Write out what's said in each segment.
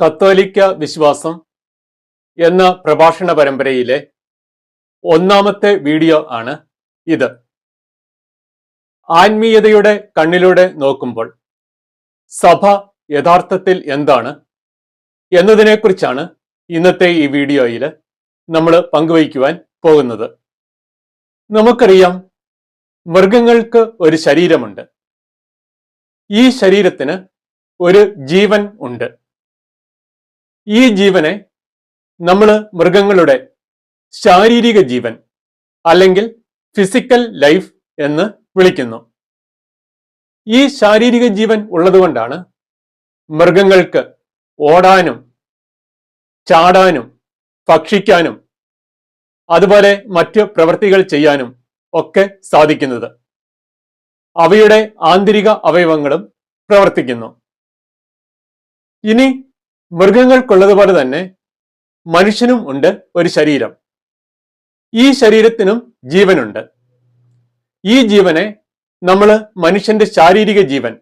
കത്തോലിക്ക വിശ്വാസം എന്ന പ്രഭാഷണ പരമ്പരയിലെ ഒന്നാമത്തെ വീഡിയോ ആണ് ഇത്. ആത്മീയതയുടെ കണ്ണിലൂടെ നോക്കുമ്പോൾ സഭ യഥാർത്ഥത്തിൽ എന്താണ് എന്നതിനെക്കുറിച്ചാണ് ഇന്നത്തെ ഈ വീഡിയോയിൽ നമ്മൾ പങ്കുവയ്ക്കുവാൻ പോകുന്നത്. നമുക്കറിയാം മൃഗങ്ങൾക്ക് ഒരു ശരീരമുണ്ട്. ഈ ശരീരത്തിന് ഒരു ജീവൻ ഉണ്ട്. ഈ ജീവനെ നമ്മൾ മൃഗങ്ങളുടെ ശാരീരിക ജീവൻ അല്ലെങ്കിൽ ഫിസിക്കൽ ലൈഫ് എന്ന് വിളിക്കുന്നു. ഈ ശാരീരിക ജീവൻ ഉള്ളതുകൊണ്ടാണ് മൃഗങ്ങൾക്ക് ഓടാനും ചാടാനും ഭക്ഷിക്കാനും അതുപോലെ മറ്റ് പ്രവൃത്തികൾ ചെയ്യാനും ഒക്കെ സാധിക്കുന്നത്. അവയുടെ ആന്തരിക അവയവങ്ങളും പ്രവർത്തിക്കുന്നു. ഇനി മൃഗങ്ങൾക്കുള്ളതുപോലെ തന്നെ മനുഷ്യനും ഉണ്ട് ഒരു ശരീരം. ഈ ശരീരത്തിനും ജീവനുണ്ട്. ഈ ജീവനെ നമ്മൾ മനുഷ്യന്റെ ശാരീരിക ജീവൻ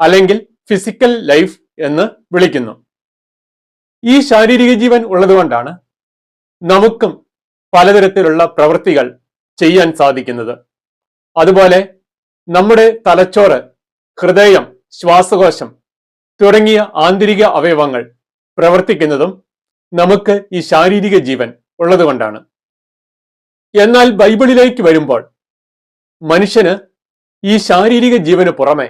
അല്ലെങ്കിൽ ഫിസിക്കൽ ലൈഫ് എന്ന് വിളിക്കുന്നു. ഈ ശാരീരിക ജീവൻ ഉള്ളതുകൊണ്ടാണ് നമുക്കും പലതരത്തിലുള്ള പ്രവൃത്തികൾ ചെയ്യാൻ സാധിക്കുന്നത്. അതുപോലെ നമ്മുടെ തലച്ചോറ് ഹൃദയം ശ്വാസകോശം തുടങ്ങിയ ആന്തരിക അവയവങ്ങൾ പ്രവർത്തിക്കുന്നതും നമുക്ക് ഈ ശാരീരിക ജീവൻ ഉള്ളതുകൊണ്ടാണ് എന്നാൽ ബൈബിളിലേക്ക് വരുമ്പോൾ മനുഷ്യന് ഈ ശാരീരിക ജീവന് പുറമെ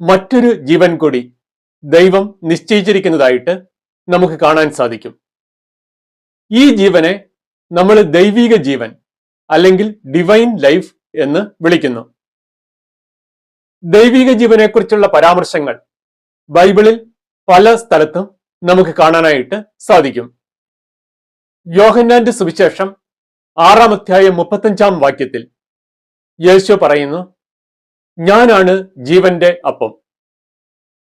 മറ്റൊരു ജീവൻ കൂടി ദൈവം നിശ്ചയിച്ചിരിക്കുന്നതായിട്ട് നമുക്ക് കാണാൻ സാധിക്കും. ഈ ജീവനെ നമ്മൾ ദൈവിക ജീവൻ അല്ലെങ്കിൽ ഡിവൈൻ ലൈഫ് എന്ന് വിളിക്കുന്നു. ദൈവിക ജീവനെക്കുറിച്ചുള്ള പരാമർശങ്ങൾ ബൈബിളിൽ പല സ്ഥലത്തും നമുക്ക് കാണാനായിട്ട് സാധിക്കും. യോഹന്നാന്റെ സുവിശേഷം ആറാം അധ്യായം മുപ്പത്തഞ്ചാം വാക്യത്തിൽ യേശു പറയുന്നു ഞാനാണ് ജീവന്റെ അപ്പം.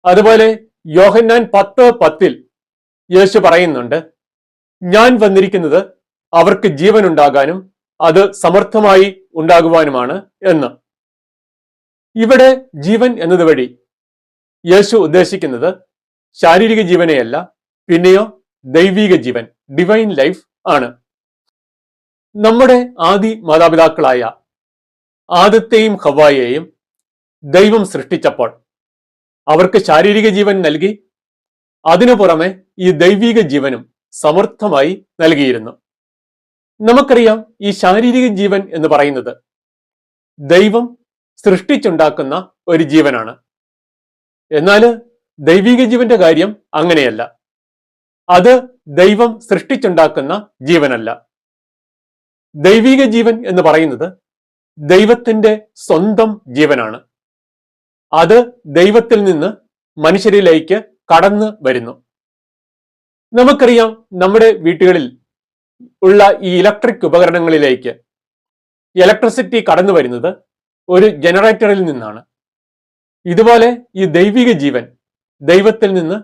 അതുപോലെ യോഹന്നാൻ പത്ത് പത്തിൽ യേശു പറയുന്നുണ്ട് ഞാൻ വന്നിരിക്കുന്നത് അവർക്ക് ജീവൻ ഉണ്ടാകാനും അത് സമർത്ഥമായി ഉണ്ടാകുവാനുമാണ് എന്ന്. ഇവിടെ ജീവൻ എന്നതുവഴി യേശു ഉദ്ദേശിക്കുന്നത് ശാരീരിക ജീവനെയല്ല പിന്നെയോ ദൈവിക ജീവൻ ഡിവൈൻ ലൈഫ് ആണ്. നമ്മുടെ ആദി മാതാപിതാക്കളായ ആദത്തെയും ഹവായെയും ദൈവം സൃഷ്ടിച്ചപ്പോൾ അവർക്ക് ശാരീരിക ജീവൻ നൽകി അതിനു പുറമെ ഈ ദൈവിക ജീവനും സമർത്ഥമായി നൽകിയിരുന്നു. നമുക്കറിയാം ഈ ശാരീരിക ജീവൻ എന്ന് പറയുന്നത് ദൈവം സൃഷ്ടിച്ചുണ്ടാക്കുന്ന ഒരു ജീവനാണ്. എന്നാൽ ദൈവിക ജീവന്റെ കാര്യം അങ്ങനെയല്ല. അത് ദൈവം സൃഷ്ടിച്ചുണ്ടാക്കുന്ന ജീവനല്ല. ദൈവിക ജീവൻ എന്ന് പറയുന്നത് ദൈവത്തിന്റെ സ്വന്തം ജീവനാണ്. അത് ദൈവത്തിൽ നിന്ന് മനുഷ്യരിലേക്ക് കടന്നു വരുന്നു. നമുക്കറിയാം നമ്മുടെ വീട്ടുകളിൽ ഉള്ള ഈ ഇലക്ട്രിക് ഉപകരണങ്ങളിലേക്ക് ഇലക്ട്രിസിറ്റി കടന്നു വരുന്നത് ഒരു ജനറേറ്ററിൽ നിന്നാണ്. ഇതുപോലെ ഈ ദൈവിക ജീവൻ ദൈവത്തിൽ നിന്ന്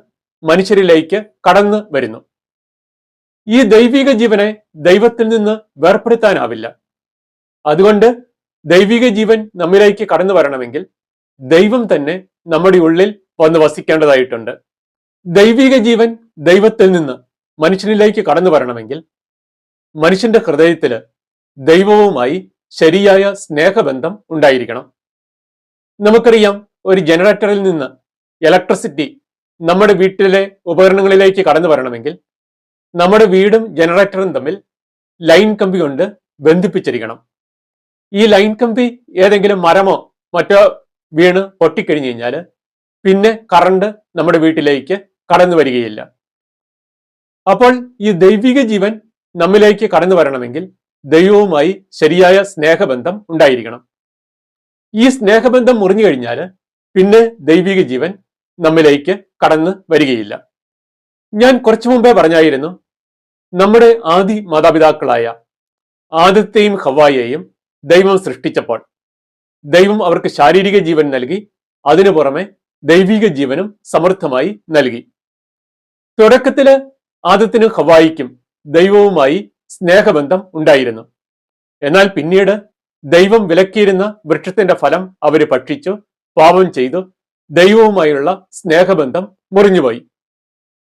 മനുഷ്യരിലേക്ക് കടന്നു വരുന്നു. ഈ ദൈവിക ജീവനെ ദൈവത്തിൽ നിന്ന് വേർപ്പെടുത്താനാവില്ല. അതുകൊണ്ട് ദൈവിക ജീവൻ നമ്മിലേക്ക് കടന്നു വരണമെങ്കിൽ ദൈവം തന്നെ നമ്മുടെ ഉള്ളിൽ വന്ന് വസിക്കേണ്ടതായിട്ടുണ്ട്. ദൈവിക ജീവൻ ദൈവത്തിൽ നിന്ന് മനുഷ്യനിലേക്ക് കടന്നു വരണമെങ്കിൽ മനുഷ്യന്റെ ഹൃദയത്തിൽ ദൈവവുമായി ശരിയായ സ്നേഹബന്ധം ഉണ്ടായിരിക്കണം. നമുക്കറിയാം ഒരു ജനറേറ്ററിൽ നിന്ന് ഇലക്ട്രിസിറ്റി നമ്മുടെ വീട്ടിലെ ഉപകരണങ്ങളിലേക്ക് കടന്നു വരണമെങ്കിൽ നമ്മുടെ വീടും ജനറേറ്ററും തമ്മിൽ ലൈൻ കമ്പി കൊണ്ട് ബന്ധിപ്പിച്ചിരിക്കണം. ഈ ലൈൻ കമ്പി ഏതെങ്കിലും മരമോ മറ്റോ വീണ് പൊട്ടിക്കഴിഞ്ഞു കഴിഞ്ഞാൽ പിന്നെ കറണ്ട് നമ്മുടെ വീട്ടിലേക്ക് കടന്നു വരികയില്ല. അപ്പോൾ ഈ ദൈവിക ജീവൻ നമ്മിലേക്ക് കടന്നു വരണമെങ്കിൽ ദൈവവുമായി ശരിയായ സ്നേഹബന്ധം ഉണ്ടായിരിക്കണം. ഈ സ്നേഹബന്ധം മുറിഞ്ഞു കഴിഞ്ഞാൽ പിന്നെ ദൈവിക ജീവൻ നമ്മിലേക്ക് കടന്നു വരികയില്ല. ഞാൻ കുറച്ചു മുമ്പേ പറഞ്ഞായിരുന്നു നമ്മുടെ ആദി മാതാപിതാക്കളായ ആദത്തെയും ഹവായെയും ദൈവം സൃഷ്ടിച്ചപ്പോൾ ദൈവം അവർക്ക് ശാരീരിക ജീവൻ നൽകി അതിനു പുറമെ ദൈവിക ജീവനും സമൃദ്ധമായി നൽകി. തുടക്കത്തിൽ ആദത്തിനും ഹവായിക്കും ദൈവവുമായി സ്നേഹബന്ധം ഉണ്ടായിരുന്നു. എന്നാൽ പിന്നീട് ദൈവം വിലക്കിയിരുന്ന വൃക്ഷത്തിന്റെ ഫലം അവർ ഭക്ഷിച്ചു പാപം ചെയ്തു ദൈവവുമായുള്ള സ്നേഹബന്ധം മുറിഞ്ഞുപോയി.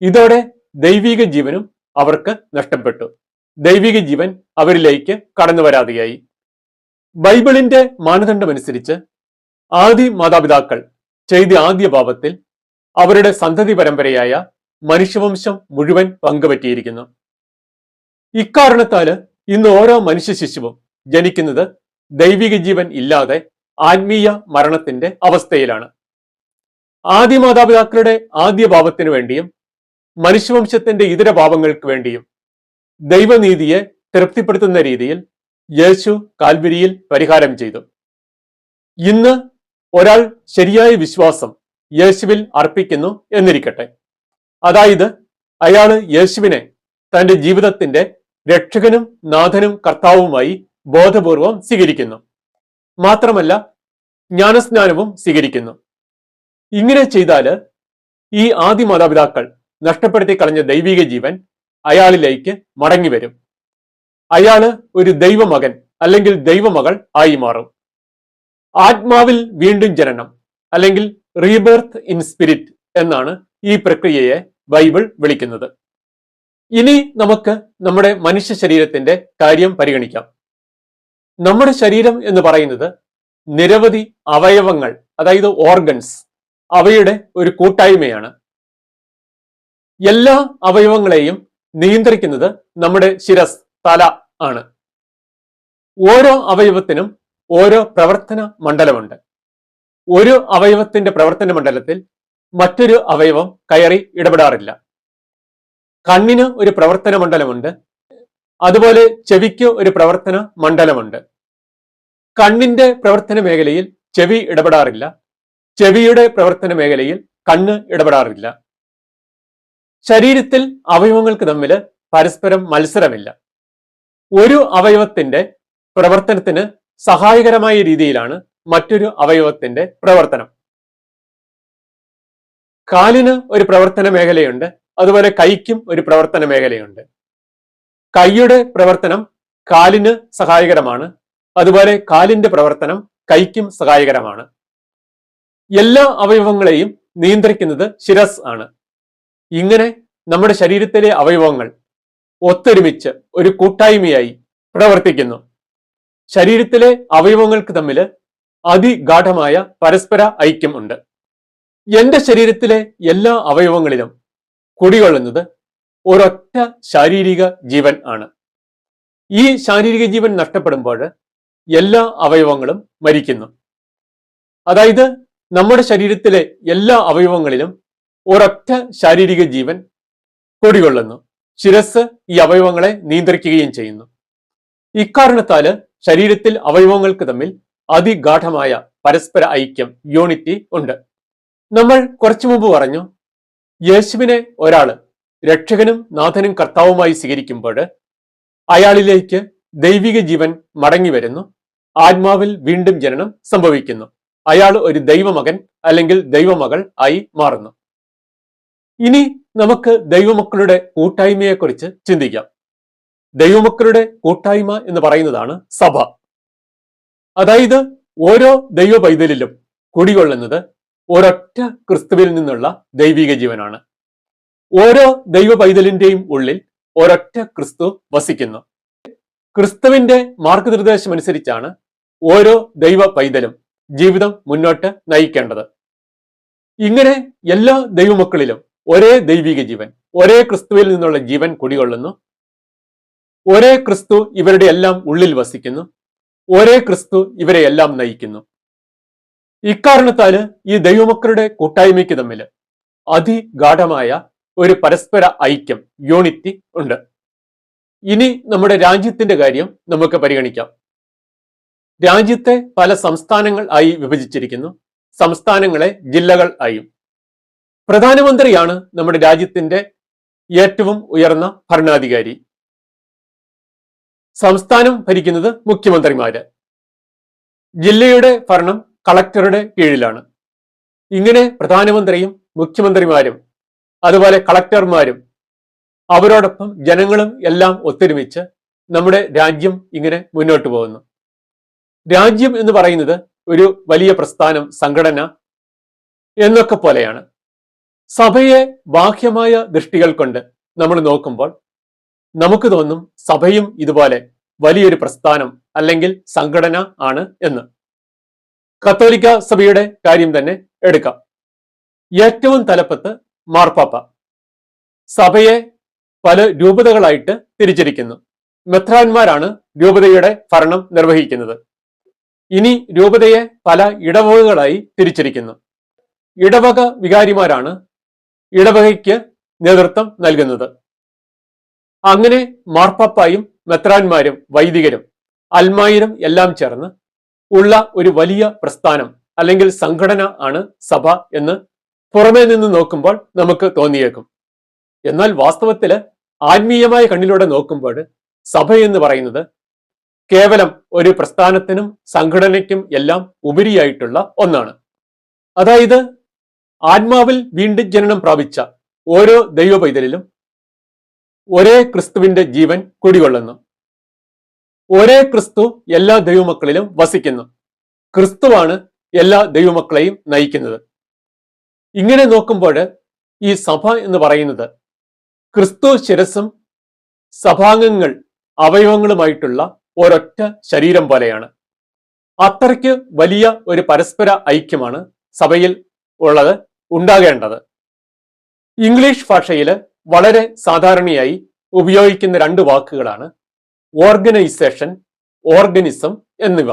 ഇതോടെ ദൈവിക ജീവനും അവർക്ക് നഷ്ടപ്പെട്ടു. ദൈവിക ജീവൻ അവരിലേക്ക് കടന്നു വരാതെയായി. ബൈബിളിന്റെ മാനദണ്ഡമനുസരിച്ച് ആദി മാതാപിതാക്കൾ ചെയ്ത ആദ്യ പാപത്തിൽ അവരുടെ സന്തതി പരമ്പരയായ മനുഷ്യവംശം മുഴുവൻ പങ്കുപറ്റിയിരിക്കുന്നു. ഇക്കാരണത്താൽ ഇന്ന് ഓരോ മനുഷ്യ ശിശുവും ജനിക്കുന്നത് ദൈവിക ജീവൻ ഇല്ലാതെ ആത്മീയ മരണത്തിന്റെ അവസ്ഥയിലാണ്. ആദ്യ മാതാപിതാക്കളുടെ ആദ്യ പാപത്തിനു വേണ്ടിയും മനുഷ്യവംശത്തിന്റെ ഇതര പാപങ്ങൾക്ക് വേണ്ടിയും ദൈവനീതിയെ തൃപ്തിപ്പെടുത്തുന്ന രീതിയിൽ യേശു കാൽവരിയിൽ പരിഹാരം ചെയ്തു. ഇന്ന് ഒരാൾ ശരിയായ വിശ്വാസം യേശുവിൽ അർപ്പിക്കുന്നു എന്നിരിക്കട്ടെ. അതായത് അയാൾ യേശുവിനെ തന്റെ ജീവിതത്തിന്റെ രക്ഷകനും നാഥനും കർത്താവുമായി ബോധപൂർവം സ്വീകരിക്കുന്നു. മാത്രമല്ല ജ്ഞാനസ്നാനവും സ്വീകരിക്കുന്നു. ഇങ്ങനെ ചെയ്താൽ ഈ ആദ്യ മാതാപിതാക്കൾ നഷ്ടപ്പെടുത്തി കളഞ്ഞ ദൈവിക ജീവൻ അയാളിലേക്ക് മടങ്ങി വരും. അയാൾ ഒരു ദൈവമകൻ അല്ലെങ്കിൽ ദൈവമകൾ ആയി മാറും. ആത്മാവിൽ വീണ്ടും ജനനം അല്ലെങ്കിൽ റീബർത്ത് ഇൻ സ്പിരിറ്റ് എന്നാണ് ഈ പ്രക്രിയയെ ബൈബിൾ വിളിക്കുന്നത്. ഇനി നമുക്ക് നമ്മുടെ മനുഷ്യ ശരീരത്തിന്റെ കാര്യം പരിഗണിക്കാം. നമ്മുടെ ശരീരം എന്ന് പറയുന്നത് നിരവധി അവയവങ്ങൾ അതായത് ഓർഗൻസ് അവയുടെ ഒരു കൂട്ടായ്മയാണ്. എല്ലാ അവയവങ്ങളെയും നിയന്ത്രിക്കുന്നത് നമ്മുടെ ശിരസ് തല ആണ്. ഓരോ അവയവത്തിനും ഓരോ പ്രവർത്തന മണ്ഡലമുണ്ട്. ഒരു അവയവത്തിന്റെ പ്രവർത്തന മണ്ഡലത്തിൽ മറ്റൊരു അവയവം കയറി ഇടപെടാറില്ല. കണ്ണിന് ഒരു പ്രവർത്തന മണ്ഡലമുണ്ട്. അതുപോലെ ചെവിക്ക് ഒരു പ്രവർത്തന മണ്ഡലമുണ്ട്. കണ്ണിന്റെ പ്രവർത്തന മേഖലയിൽ ചെവി ഇടപെടാറില്ല. ചെവിയുടെ പ്രവർത്തന മേഖലയിൽ കണ്ണ് ഇടപെടാറില്ല. ശരീരത്തിൽ അവയവങ്ങൾക്ക് തമ്മിൽ പരസ്പരം മത്സരമില്ല. ഒരു അവയവത്തിന്റെ പ്രവർത്തനത്തിന് സഹായകരമായ രീതിയിലാണ് മറ്റൊരു അവയവത്തിന്റെ പ്രവർത്തനം. കാലിന് ഒരു പ്രവർത്തന മേഖലയുണ്ട് അതുപോലെ കൈക്കും ഒരു പ്രവർത്തന മേഖലയുണ്ട്. കൈയുടെ പ്രവർത്തനം കാലിന് സഹായകരമാണ് അതുപോലെ കാലിന്റെ പ്രവർത്തനം കൈക്കും സഹായകരമാണ്. എല്ലാ അവയവങ്ങളെയും നിയന്ത്രിക്കുന്നത് ശിരസ് ആണ്. ഇങ്ങനെ നമ്മുടെ ശരീരത്തിലെ അവയവങ്ങൾ ഒത്തൊരുമിച്ച് ഒരു കൂട്ടായ്മയായി പ്രവർത്തിക്കുന്നു. ശരീരത്തിലെ അവയവങ്ങൾക്ക് തമ്മിൽ അതിഗാഠമായ പരസ്പര ഐക്യം ഉണ്ട്. എന്റെ ശരീരത്തിലെ എല്ലാ അവയവങ്ങളിലും കുടികൊള്ളുന്നത് ഒരൊറ്റ ശാരീരിക ജീവൻ ആണ്. ഈ ശാരീരിക ജീവൻ നഷ്ടപ്പെടുമ്പോൾ എല്ലാ അവയവങ്ങളും മരിക്കുന്നു. അതായത് നമ്മുടെ ശരീരത്തിലെ എല്ലാ അവയവങ്ങളിലും ഒരൊറ്റ ശാരീരിക ജീവൻ കൊടികൊള്ളുന്നു. ശിരസ് ഈ അവയവങ്ങളെ നിയന്ത്രിക്കുകയും ചെയ്യുന്നു. ഇക്കാരണത്താൽ ശരീരത്തിൽ അവയവങ്ങൾക്ക് തമ്മിൽ അതിഗാഠമായ പരസ്പര ഐക്യം യൂണിറ്റി ഉണ്ട്. നമ്മൾ കുറച്ചു മുമ്പ് പറഞ്ഞു യേശുവിനെ ഒരാൾ രക്ഷകനും നാഥനും കർത്താവുമായി സ്വീകരിക്കുമ്പോൾ അയാളിലേക്ക് ദൈവിക ജീവൻ മടങ്ങി വരുന്നു. ആത്മാവിൽ വീണ്ടും ജനനം സംഭവിക്കുന്നു. അയാൾ ഒരു ദൈവമകൻ അല്ലെങ്കിൽ ദൈവമകൾ ആയി മാറുന്നു. ഇനി നമുക്ക് ദൈവമക്കളുടെ കൂട്ടായ്മയെക്കുറിച്ച് ചിന്തിക്കാം. ദൈവമക്കളുടെ കൂട്ടായ്മ എന്ന് പറയുന്നതാണ് സഭ. അതായത് ഓരോ ദൈവ പൈതലിലും കുടികൊള്ളുന്നത് ഒരൊറ്റ ക്രിസ്തുവിൽ നിന്നുള്ള ദൈവിക ജീവനാണ്. ഓരോ ദൈവ പൈതലിന്റെയും ഉള്ളിൽ ഒരൊറ്റ ക്രിസ്തു വസിക്കുന്നു. ക്രിസ്തുവിന്റെ മാർഗനിർദ്ദേശം അനുസരിച്ചാണ് ഓരോ ദൈവ പൈതലും ജീവിതം മുന്നോട്ട് നയിക്കേണ്ടത്. ഇങ്ങനെ എല്ലാ ദൈവമക്കളിലും ഒരേ ദൈവിക ജീവൻ ഒരേ ക്രിസ്തുവിൽ നിന്നുള്ള ജീവൻ കുടികൊള്ളുന്നു. ഒരേ ക്രിസ്തു ഇവരുടെ എല്ലാം ഉള്ളിൽ വസിക്കുന്നു. ഒരേ ക്രിസ്തു ഇവരെ എല്ലാം നയിക്കുന്നു. ഇക്കാരണത്താൽ ഈ ദൈവമക്കളുടെ കൂട്ടായ്മയ്ക്ക് തമ്മിൽ അതിഗാഠമായ ഒരു പരസ്പര ഐക്യം യൂണിറ്റി ഉണ്ട്. ഇനി നമ്മുടെ രാജ്യത്തിന്റെ കാര്യം നമുക്ക് പരിഗണിക്കാം. രാജ്യത്തെ പല സംസ്ഥാനങ്ങൾ ആയി വിഭജിച്ചിരിക്കുന്നു. സംസ്ഥാനങ്ങളെ ജില്ലകൾ ആയും. പ്രധാനമന്ത്രിയാണ് നമ്മുടെ രാജ്യത്തിന്റെ ഏറ്റവും ഉയർന്ന ഭരണാധികാരി. സംസ്ഥാനം ഭരിക്കുന്നത് മുഖ്യമന്ത്രിമാര്. ജില്ലയുടെ ഭരണം കളക്ടറുടെ കീഴിലാണ്. ഇങ്ങനെ പ്രധാനമന്ത്രിയും മുഖ്യമന്ത്രിമാരും അതുപോലെ കളക്ടർമാരും അവരോടൊപ്പം ജനങ്ങളും എല്ലാം ഒത്തൊരുമിച്ച് നമ്മുടെ രാജ്യം ഇങ്ങനെ മുന്നോട്ട് പോകുന്നു. രാജ്യം എന്ന് പറയുന്നത് ഒരു വലിയ പ്രസ്ഥാനം സംഘടന എന്നൊക്കെ പോലെയാണ്. സഭയെ ബാഹ്യമായ ദൃഷ്ടികൾ കൊണ്ട് നമ്മൾ നോക്കുമ്പോൾ നമുക്ക് തോന്നും സഭയും ഇതുപോലെ വലിയൊരു പ്രസ്ഥാനം അല്ലെങ്കിൽ സംഘടന ആണ് എന്ന്. കത്തോലിക്ക സഭയുടെ കാര്യം തന്നെ എടുക്കാം. ഏറ്റവും തലപ്പത്ത് മാർപ്പാപ്പ. സഭയെ പല രൂപതകളായിട്ട് തിരിച്ചിരിക്കുന്നു. മെത്രാന്മാരാണ് രൂപതയുടെ ഭരണം നിർവഹിക്കുന്നത്. ഇനി രൂപതയെ പല ഇടവകകളായി തിരിച്ചിരിക്കുന്നു. ഇടവക വികാരിമാരാണ് ഇടവകയ്ക്ക് നേതൃത്വം നൽകുന്നത്. അങ്ങനെ മാർപ്പാപ്പായും മെത്രാന്മാരും വൈദികരും അൽമായിരും എല്ലാം ചേർന്ന് ഉള്ള ഒരു വലിയ പ്രസ്ഥാനം അല്ലെങ്കിൽ സംഘടന ആണ് സഭ എന്ന് പുറമേ നിന്ന് നോക്കുമ്പോൾ നമുക്ക് തോന്നിയേക്കും. എന്നാൽ വാസ്തവത്തിൽ ആത്മീയമായ കണ്ണിലൂടെ നോക്കുമ്പോൾ സഭ എന്ന് പറയുന്നത് കേവലം ഒരു പ്രസ്ഥാനത്തിനും സംഘടനയ്ക്കും എല്ലാം ഉപരിയായിട്ടുള്ള ഒന്നാണ്. അതായത് ആത്മാവിൽ വീണ്ടും ജനനം പ്രാപിച്ച ഓരോ ദൈവ പൈതലിലും ഒരേ ക്രിസ്തുവിന്റെ ജീവൻ കുടികൊള്ളുന്നു. ഒരേ ക്രിസ്തു എല്ലാ ദൈവമക്കളിലും വസിക്കുന്നു. ക്രിസ്തുവാണ് എല്ലാ ദൈവമക്കളെയും നയിക്കുന്നത്. ഇങ്ങനെ നോക്കുമ്പോൾ ഈ സഭ എന്ന് പറയുന്നത് ക്രിസ്തു ശിരസും സഭാംഗങ്ങൾ അവയവങ്ങളുമായിട്ടുള്ള ഒരൊറ്റ ശരീരം പോലെയാണ്. അത്രയ്ക്ക് വലിയ ഒരു പരസ്പര ഐക്യമാണ് സഭയിൽ ഉള്ളത് ഉണ്ടാകേണ്ടത്. ഇംഗ്ലീഷ് ഭാഷയിൽ വളരെ സാധാരണയായി ഉപയോഗിക്കുന്ന രണ്ട് വാക്കുകളാണ് ഓർഗനൈസേഷൻ ഓർഗനിസം എന്നിവ.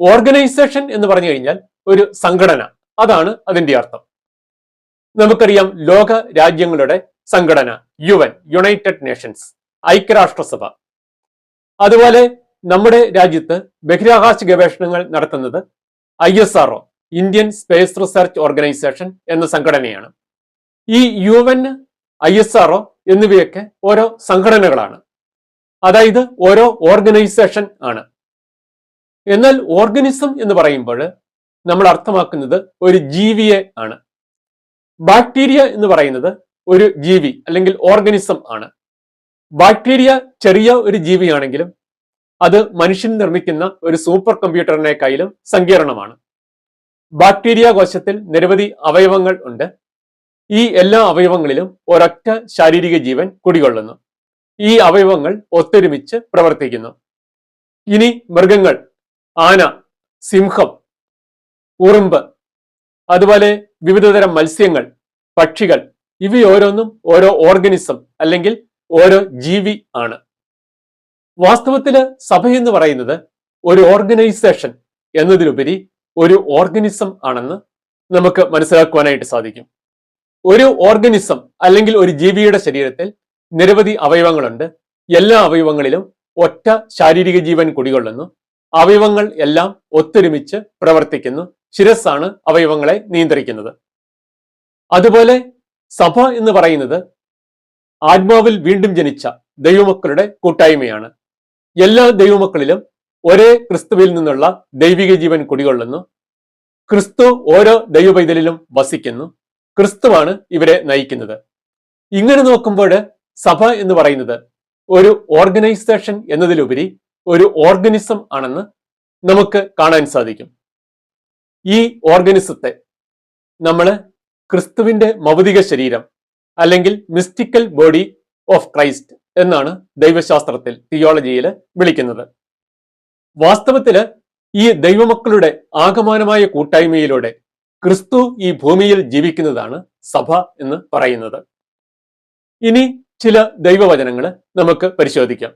ഓർഗനൈസേഷൻ എന്ന് പറഞ്ഞു കഴിഞ്ഞാൽ ഒരു സംഘടന അതാണ് അതിന്റെ അർത്ഥം. നമുക്കറിയാം ലോക രാജ്യങ്ങളുടെ സംഘടന യു എൻ യുണൈറ്റഡ് നേഷൻസ് ഐക്യരാഷ്ട്രസഭ. അതുപോലെ നമ്മുടെ രാജ്യത്ത് ബഹിരാകാശ ഗവേഷണങ്ങൾ നടത്തുന്നത് I S R Indian space research organisation എന്ന സംഘടനയാണ്. ഈ U N I S R എന്നിവയൊക്കെ ഓരോ സംഘടനകളാണ്. അതായത് ഓരോ ഓർഗനൈസേഷൻ ആണ്. എന്നാൽ ഓർഗനിസം എന്ന് പറയുമ്പോൾ നമ്മൾ അർത്ഥമാക്കുന്നത് ഒരു ജീവിയെ ആണ്. ബാക്ടീരിയ എന്ന് പറയുന്നത് ഒരു ജീവി അല്ലെങ്കിൽ ഓർഗനിസം ആണ്. ബാക്ടീരിയ ചെറിയ ഒരു ജീവിയാണെങ്കിലും അത് മനുഷ്യൻ നിർമ്മിക്കുന്ന ഒരു സൂപ്പർ കമ്പ്യൂട്ടറിനേക്കാളും സങ്കീർണമാണ്. ബാക്ടീരിയ കോശത്തിൽ നിരവധി അവയവങ്ങൾ ഉണ്ട്. ഈ എല്ലാ അവയവങ്ങളിലും ഒരൊറ്റ ശാരീരിക ജീവൻ കുടികൊള്ളുന്നു. ഈ അവയവങ്ങൾ ഒത്തൊരുമിച്ച് പ്രവർത്തിക്കുന്നു. ഇനി മൃഗങ്ങൾ ആന സിംഹം ഉറുമ്പ് അതുപോലെ വിവിധതരം മത്സ്യങ്ങൾ പക്ഷികൾ ഇവയോരോന്നും ഓരോ ഓർഗനിസം അല്ലെങ്കിൽ ഓരോ ജീവി ആണ്. വാസ്തവത്തിൽ സഭ എന്ന് പറയുന്നത് ഒരു ഓർഗനൈസേഷൻ എന്നതിലുപരി ഒരു ഓർഗനിസം ആണെന്ന് നമുക്ക് മനസ്സിലാക്കുവാനായിട്ട് സാധിക്കും. ഒരു ഓർഗനിസം അല്ലെങ്കിൽ ഒരു ജീവിയുടെ ശരീരത്തിൽ നിരവധി അവയവങ്ങളുണ്ട്. എല്ലാ അവയവങ്ങളിലും ഒറ്റ ശാരീരിക ജീവൻ കുടികൊള്ളുന്നു. അവയവങ്ങൾ എല്ലാം ഒത്തൊരുമിച്ച് പ്രവർത്തിക്കുന്നു. ശിരസ്സാണ് അവയവങ്ങളെ നിയന്ത്രിക്കുന്നത്. അതുപോലെ സഭ എന്ന് പറയുന്നത് ആത്മാവിൽ വീണ്ടും ജനിച്ച ദൈവമക്കളുടെ കൂട്ടായ്മയാണ്. എല്ലാ ദൈവമക്കളിലും ഒരേ ക്രിസ്തുവിൽ നിന്നുള്ള ദൈവിക ജീവൻ കുടികൊള്ളുന്നു. ക്രിസ്തു ഓരോ ദൈവപൈതലിലും വസിക്കുന്നു. ക്രിസ്തുവാണ് ഇവരെ നയിക്കുന്നത്. ഇങ്ങനെ നോക്കുമ്പോൾ സഭ എന്ന് പറയുന്നത് ഒരു ഓർഗനൈസേഷൻ എന്നതിലുപരി ഒരു ഓർഗനിസം ആണെന്ന് നമുക്ക് കാണാൻ സാധിക്കും. ഈ ഓർഗനിസത്തെ നമ്മൾ ക്രിസ്തുവിന്റെ മൗതിക ശരീരം അല്ലെങ്കിൽ മിസ്റ്റിക്കൽ ബോഡി ഓഫ് ക്രൈസ്റ്റ് എന്നാണ് ദൈവശാസ്ത്രത്തിൽ തിയോളജിയിൽ വിളിക്കുന്നത്. വാസ്തവത്തിൽ ഈ ദൈവമക്കളുടെ ആകമാനമായ കൂട്ടായ്മയിലൂടെ ക്രിസ്തു ഈ ഭൂമിയിൽ ജീവിക്കുന്നതാണ് സഭ എന്ന് പറയുന്നത്. ഇനി ചില ദൈവവചനങ്ങൾ നമുക്ക് പരിശോധിക്കാം.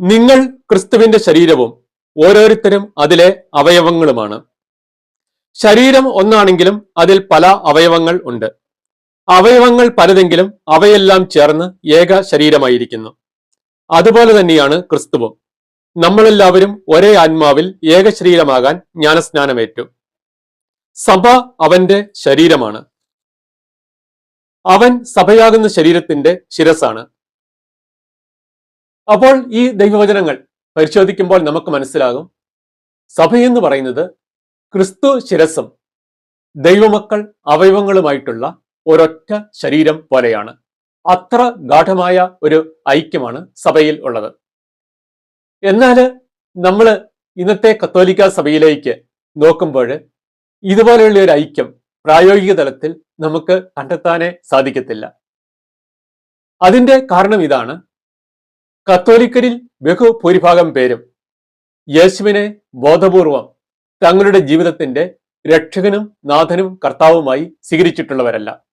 നിങ്ങൾ ക്രിസ്തുവിന്റെ ശരീരവും ഓരോരുത്തരും അതിലെ അവയവങ്ങളുമാണ്. ശരീരം ഒന്നാണെങ്കിലും അതിൽ പല അവയവങ്ങൾ ഉണ്ട്. അവയവങ്ങൾ പലതെങ്കിലും അവയെല്ലാം ചേർന്ന് ഏക ശരീരമായിരിക്കുന്നു. അതുപോലെ തന്നെയാണ് ക്രിസ്തുവും. നമ്മളെല്ലാവരും ഒരേ ആത്മാവിൽ ഏക ശരീരമാകാൻ ജ്ഞാനസ്നാനമേറ്റു. സഭ അവന്റെ ശരീരമാണ്. അവൻ സഭയാകുന്ന ശരീരത്തിന്റെ ശിരസാണ് അപ്പോൾ ഈ ദൈവവചനങ്ങൾ പരിശോധിക്കുമ്പോൾ നമുക്ക് മനസ്സിലാകും. സഭയെന്ന് പറയുന്നത് ക്രിസ്തു ശിരസും ദൈവമക്കൾ അവയവങ്ങളുമായിട്ടുള്ള ഒരൊറ്റ ശരീരം പോലെയാണ്. അത്ര ഗാഠമായ ഒരു ഐക്യമാണ് സഭയിൽ ഉള്ളത്. എന്നാൽ നമ്മൾ ഇന്നത്തെ കത്തോലിക്ക സഭയിലേക്ക് നോക്കുമ്പോൾ ഇതുപോലെയുള്ള ഒരു ഐക്യം പ്രായോഗിക തലത്തിൽ നമുക്ക് കണ്ടെത്താനേ സാധിക്കത്തില്ല. അതിന്റെ കാരണം ഇതാണ്. കത്തോലിക്കരിൽ ബഹുഭൂരിഭാഗം പേരും യേശുവിനെ ബോധപൂർവം തങ്ങളുടെ ജീവിതത്തിന്റെ രക്ഷകനും നാഥനും കർത്താവുമായി സ്വീകരിച്ചിട്ടുള്ളവരല്ല.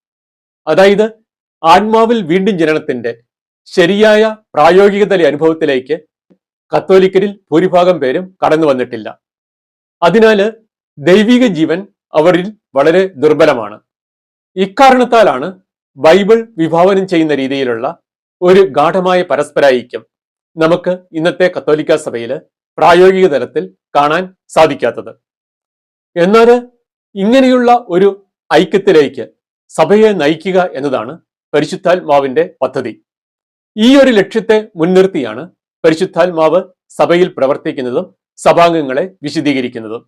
അതായത് ആത്മാവിൽ വീണ്ടും ജനനത്തിന്റെ ശരിയായ പ്രായോഗികതല അനുഭവത്തിലേക്ക് കത്തോലിക്കരിൽ ഭൂരിഭാഗം പേരും കടന്നു വന്നിട്ടില്ല. അതിനാൽ ദൈവിക ജീവൻ അവരിൽ വളരെ ദുർബലമാണ്. ഇക്കാരണത്താലാണ് ബൈബിൾ വിഭാവനം ചെയ്യുന്ന രീതിയിലുള്ള ഒരു ഗാഠമായ പരസ്പര ഐക്യം നമുക്ക് ഇന്നത്തെ കത്തോലിക്ക സഭയിൽ പ്രായോഗിക തലത്തിൽ കാണാൻ സാധിക്കാത്തത്. എന്നാൽ ഇങ്ങനെയുള്ള ഒരു ഐക്യത്തിലേക്ക് സഭയെ നയിക്കുക എന്നതാണ് പരിശുദ്ധാത്മാവിന്റെ പദ്ധതി. ഈ ഒരു ലക്ഷ്യത്തെ മുൻനിർത്തിയാണ് പരിശുദ്ധാത്മാവ് സഭയിൽ പ്രവർത്തിക്കുന്നതും സഭാംഗങ്ങളെ വിശദീകരിക്കുന്നതും.